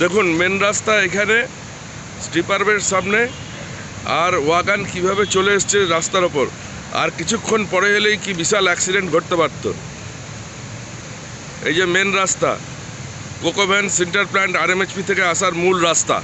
দেখুন মেন রাস্তা এখানে স্টিপারের সামনে, আর ওয়াগান কীভাবে চলে এসছে রাস্তার ওপর। আর কিছুক্ষণ পরে এলেই কি বিশাল অ্যাক্সিডেন্ট ঘটতে পারত। এই যে মেন রাস্তা কোকোভ্যান সিন্টার প্ল্যান্ট আরএমএচপি থেকে আসার মূল রাস্তা।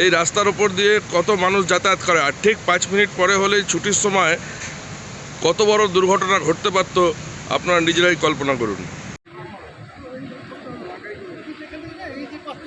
এই রাস্তার ওপর দিয়ে কত মানুষ যাতায়াত করে, আর ঠিক পাঁচ মিনিট পরে হলেই ছুটির সময় কত বড় দুর্ঘটনা ঘটতে পারত, আপনারা নিজেরাই কল্পনা করুন।